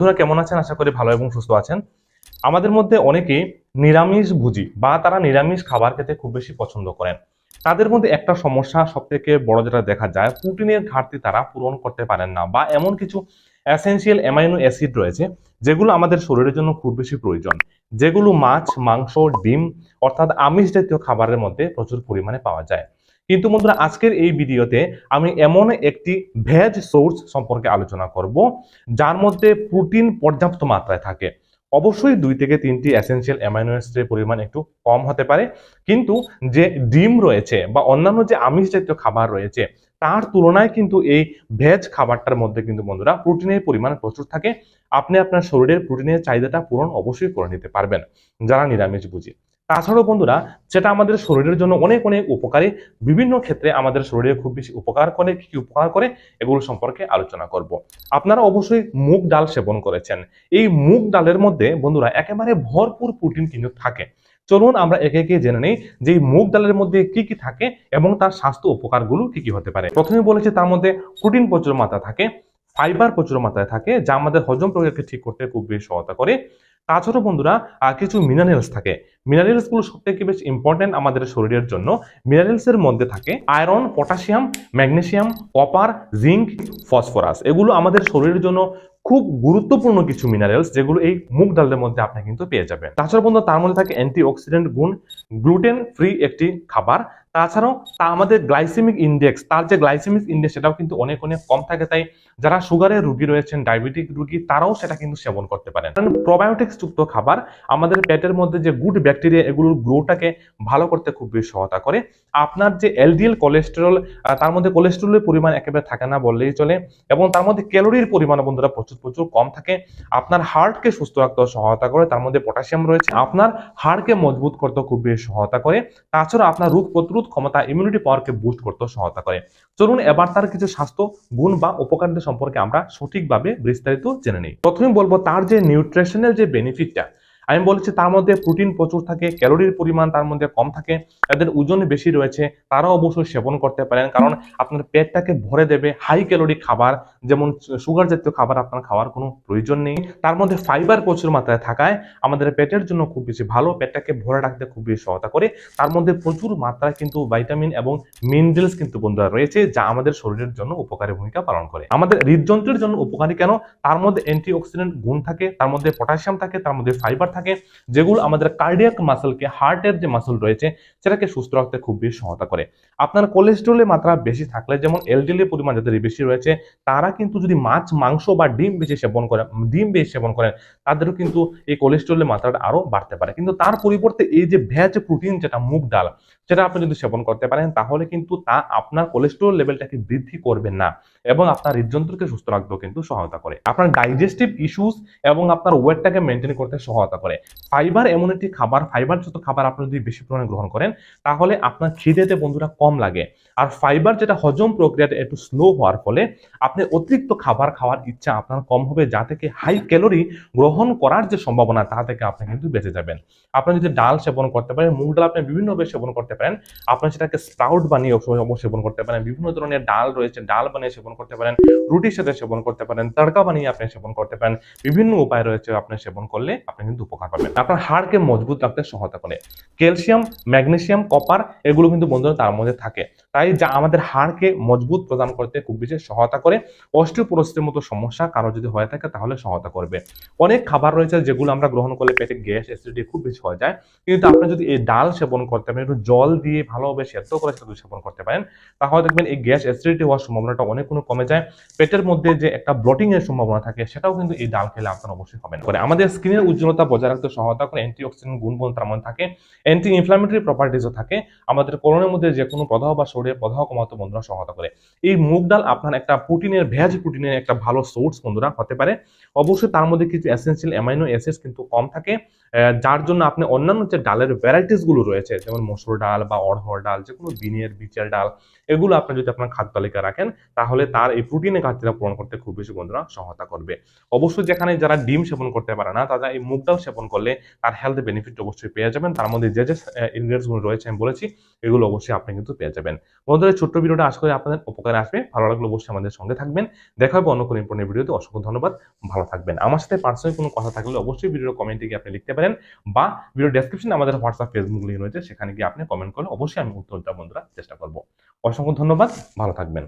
বন্ধুরা, কেমন আছেন? আশা করি ভালো এবং সুস্থ আছেন। আমাদের মধ্যে অনেকে নিরামিষ ভুজি বা তারা নিরামিষ খাবার খেতে খুব বেশি পছন্দ করেন। তাদের মধ্যে একটা সমস্যা সব থেকে বড় যেটা দেখা যায়, প্রোটিনের ঘাটতি তারা পূরণ করতে পারেন না বা এমন কিছু অ্যাসেন্সিয়াল অ্যামাইনো অ্যাসিড রয়েছে যেগুলো আমাদের শরীরের জন্য খুব বেশি প্রয়োজন। যেগুলো মাছ, মাংস, ডিম অর্থাৎ আমিষ জাতীয় খাবারের মধ্যে প্রচুর পরিমাণে পাওয়া যায়। কিন্তু বন্ধুরা, আজকের এই ভিডিওতে আমি এমন একটি ভেজ সোর্স সম্পর্কে আলোচনা করব, যার মধ্যে প্রোটিন পর্যাপ্ত মাত্রায় থাকে। অবশ্যই দুই থেকে তিনটি এসেনশিয়াল অ্যামাইনো অ্যাসিডের পরিমাণ একটু কম হতে পারে, কিন্তু যে ডিম রয়েছে বা অন্যান্য যে আমিষ জাতীয় খাবার রয়েছে, তার তুলনায় কিন্তু এই ভেজ খাবারটার মধ্যে কিন্তু বন্ধুরা, প্রোটিনের পরিমাণ প্রচুর থাকে। আপনি আপনার শরীরের প্রোটিনের চাহিদাটা পূরণ অবশ্যই করে নিতে পারবেন, যারা নিরামিষ বুঝি তাছাড়াও বন্ধুরা, যেটা আমাদের শরীরের জন্য অনেক অনেক উপকারী, বিভিন্ন ক্ষেত্রে আমাদের শরীরে খুব বেশি উপকার করে, কি উপকার করে, এগুলো সম্পর্কে আলোচনা করব। আপনারা অবশ্যই মুগ ডাল সেবন করেছেন। এই মুগ ডালের মধ্যে বন্ধুরা, একেবারে ভরপুর প্রোটিন কিন্তু থাকে। চলুন আমরা একে একে জেনে নেই যে মুগ ডালের মধ্যে কি কি থাকে এবং তার স্বাস্থ্য উপকারগুলো কি কি হতে পারে। প্রথমে বলেছি, তার মধ্যে প্রোটিন প্রচুর মাত্রা থাকে ফাইবার প্রচুর মাত্রায় থাকে, যা আমাদের হজম প্রক্রিয়াকে ঠিক করতে খুব বেশি সহায়তা করে। তাছাড়াও বন্ধুরা কিছু মিনারেলস থাকে। মিনারেলসগুলো সব থেকে বেশি ইম্পর্টেন্ট আমাদের শরীরের জন্য। মিনারেলসের মধ্যে থাকে iron potassium magnesium copper zinc phosphorus এগুলো আমাদের শরীরের জন্য খুব গুরুত্বপূর্ণ কিছু মিনারেলস যেগুলো এই মুগ ডালের মধ্যে আপনি কিন্তু পেয়ে যাবেন। তাছাড়া বন্ধু তার মধ্যে থাকে অ্যান্টি অক্সিডেন্ট গুণ গ্লুটেন ফ্রি একটি খাবার। তাছাড়াও তা আমাদের গ্লাইসেমিক ইন্ডেক্স তার যে গ্লাইসেমিক ইন্ডেক্স সেটাও কিন্তু অনেক অনেক কম থাকে। তাই যারা সুগারের রুগী রয়েছেন ডায়াবেটিক রুগী, তারাও সেটা কিন্তু সেবন করতে পারেন। কারণ প্রোবায়োটিক্স যুক্ত খাবার আমাদের পেটের মধ্যে যে গুড ব্যাকটেরিয়া এগুলোর গ্রোটাকে ভালো করতে খুব বেশি সহায়তা করে। আপনার যে এলডিএল কোলেস্টেরল তার মধ্যে কোলেস্টেরলের পরিমাণ একেবারে থাকে না বললেই চলে। এবং তার মধ্যে ক্যালোরির পরিমাণ বন্ধুরা প্রচুর প্রচুর কম থাকে। আপনার হার্টকে সুস্থ রাখতে সহায়তা করে, তার মধ্যে পটাশিয়াম রয়েছে। আপনার হাড়কে মজবুত করতে খুব বেশি সহায়তা করে। তাছাড়া আপনার রোগ প্রতিরোধ ক্ষমতা ইমিউনিটি পাওয়ারকে বুস্ট করতে সহায়তা করে। চলুন এবার তার কিছু স্বাস্থ্য গুণ বা উপকারিতা সম্পর্কে আমরা সঠিকভাবে বিস্তারিত জেনে নিই। প্রথমে বলব তার যে নিউট্রিশনের যে বেনিফিটটা আমি বলেছি তার মধ্যে প্রোটিন প্রচুর থাকে ক্যালোরির পরিমাণ তার মধ্যে কম থাকে, তাদের ওজন বেশি রয়েছে, তারাও অবশ্যই সেবন করতে পারেন। কারণ আপনার পেটটাকে ভরে দেবে হাই ক্যালোরি খাবার, যেমন সুগার জাতীয় খাবার আপনার খাওয়ার কোনো প্রয়োজন নেই। তার মধ্যে ফাইবার প্রচুর মাত্রায় থাকায় আমাদের পেটের জন্য খুব বেশি ভালো, পেটটাকে ভরে রাখতে খুব বেশি সহায়তা করে। তার মধ্যে প্রচুর মাত্রায় কিন্তু ভাইটামিন এবং মিনারেলস কিন্তু বন্ধুরা রয়েছে, যা আমাদের শরীরের জন্য উপকারী ভূমিকা পালন করে। আমাদের হৃদযন্ত্রের জন্য উপকারী কেন? তার মধ্যে অ্যান্টি অক্সিডেন্ট গুণ থাকে, তার মধ্যে পটাশিয়াম থাকে, তার মধ্যে ফাইবার থাকে যেগুলো আমাদের কার্ডিয়াক মাসলকে হার্টের যে মাসল রয়েছে, সেটাকে সুস্থ রাখতে খুব বেশি সহায়তা করে। আপনার কোলেস্ট্রলের মাত্রা বেশি থাকলে, যেমন এলডিএলের পরিমাণ যাদের বেশি রয়েছে, তারা কিন্তু যদি মাছ, মাংস বা ডিম বেশি সেবন করে, ডিম বেশি সেবন করেন, তাদেরও কিন্তু এই কোলেস্ট্রলের মাত্রাটা আরও বাড়তে পারে। কিন্তু তার পরিবর্তে এই যে ভেজ প্রোটিন যেটা মুগ ডাল, সেটা আপনি যদি সেবন করতে পারেন, তাহলে কিন্তু তা আপনার কোলেস্ট্রল লেভেলটাকে বৃদ্ধি করবে না এবং আপনার হৃদযন্ত্রকে সুস্থ রাখতেও কিন্তু সহায়তা করে। আপনার ডাইজেস্টিভ ইস্যুস এবং আপনার ওয়েটটাকে মেনটেন করতে সহায়তা করে। ফাইবার এমন একটি খাবার ফাইবার যত খাবার আপনি যদি বেশি পরিমাণে গ্রহণ করেন, তাহলে আপনার খিদেতে বন্ধুরা কম লাগে। আর ফাইবার যেটা হজম প্রক্রিয়াটা একটু স্লো হওয়ার ফলে আপনি অতিরিক্ত খাবার খাওয়ার ইচ্ছা আপনার কম হবে, যা থেকে হাই ক্যালোরি গ্রহণ করার যে সম্ভাবনা, তা থেকে আপনি কিন্তু বেঁচে যাবেন। আপনি যদি ডাল সেবন করতে পারেন, মুগ ডাল আপনি বিভিন্নভাবে সেবন করতে পারেন, আপনি সেটাকে স্প্রাউট বানিয়ে সেবন করতে পারেন, বিভিন্ন ধরনের ডাল রয়েছে, ডাল বানিয়ে সেবন করতে পারেন, রুটির সাথে সেবন করতে পারেন, তড়কা বানিয়ে আপনি সেবন করতে পারেন, বিভিন্ন উপায় রয়েছে আপনি সেবন করলে আপনি কিন্তু উপকার পাবেন আপনার হাড়কে মজবুত রাখতে সহায়তা করে ক্যালসিয়াম, ম্যাগনেসিয়াম, কপার এগুলো কিন্তু বন্ধুরা তার মধ্যে থাকে। তাই যা আমাদের হাড়কে মজবুত প্রদান করতে খুব বেশি সহায়তা করে, অস্টিওপোরোসিসের মতো সমস্যা কারও যদি হয়ে থাকে তাহলে সহায়তা করবে। অনেক খাবার রয়েছে যেগুলো আমরা গ্রহণ করলে পেটে গ্যাস অ্যাসিডিটি খুব বেশি হয়ে যায়। কিন্তু আপনি যদি এই ডাল সেবন করতে পারেন, একটু জল দিয়ে ভালোভাবে সেদ্ধ করে সেটা সেবন করতে পারেন, তাহলে দেখবেন এই গ্যাস অ্যাসিডিটি হওয়ার সম্ভাবনাটা অনেক কোনো কমে যায়। পেটের মধ্যে যে একটা ব্লটিং এর সম্ভাবনা থাকে, সেটাও কিন্তু এই ডাল খেলে আপনার অবশ্যই হবে না। করে আমাদের স্কিনের উজ্জ্বলতা বজায় রাখতে সহায়তা করে অ্যান্টি অক্সিডেন্ট গুণগুণ মধ্যে থাকে অ্যান্টি ইনফ্লামেটরি প্রপার্টিজও থাকে, আমাদের করোনার মধ্যে যে কোনো প্রদাহ বা শরীরের প্রদাহ কমাতে বন্ধুরা সহায়তা করে। এই মুগ ডাল আপনার একটা প্রোটিনের ভেজ প্রোটিনের একটা ভালো সোর্স বন্ধুরা হতে পারে। অবশ্যই তার মধ্যে কিছু অ্যাসেন্সিয়াল অ্যামাইনো অ্যাসিডস কিন্তু কম থাকে। যার জন্য আপনি অন্যান্য যে ডালের ভ্যারাইটিসগুলো রয়েছে, যেমন মসুর ডাল বা অড়হর ডাল যে কোনো বিনের বিচের ডাল, এগুলো আপনি যদি আপনার খাদ্য তালিকা রাখেন, তাহলে তার এই প্রোটিনের ঘাটতিটা পূরণ করতে খুব বেশি বন্ধুরা সহায়তা করবে। অবশ্যই যেখানে যারা ডিম সেবন করতে পারে না, তারা এই মুগ ডাল সেবন করলে তার হেলথ বেনিফিট অবশ্যই পেয়ে যাবেন। তার মধ্যে যে যে ইনগ্রিডিয়েন্টসগুলো রয়েছে আমি বলেছি, এগুলো অবশ্যই আপনি কিন্তু পেয়ে যাবেন। বন্ধুরা ছোট্ট ভিডিওটা আশা করি আপনাদের উপকারে আসবে। ভালো লাগলে অবশ্যই আমাদের সঙ্গে থাকবেন। দেখা হবে অন্য কোনো ইম্পর্টেন্ট ভিডিওতে অসংখ্য ধন্যবাদ। ভালো থাকবেন। আমার সাথে পার্সোনালি কোনো কথা থাকলে অবশ্যই ভিডিওর কমেন্টে গিয়ে আপনি লিখতে পারেন বা ভিডিও ডেসক্রিপশনে আমাদের হোয়াটসঅ্যাপ ফেসবুক লিঙ্ক রয়েছে, সেখানে গিয়ে আপনি কমেন্ট করলে অবশ্যই আমি উত্তর দেওয়ার বন্ধুরা চেষ্টা করব। অসংখ্য ধন্যবাদ, ভালো থাকবেন।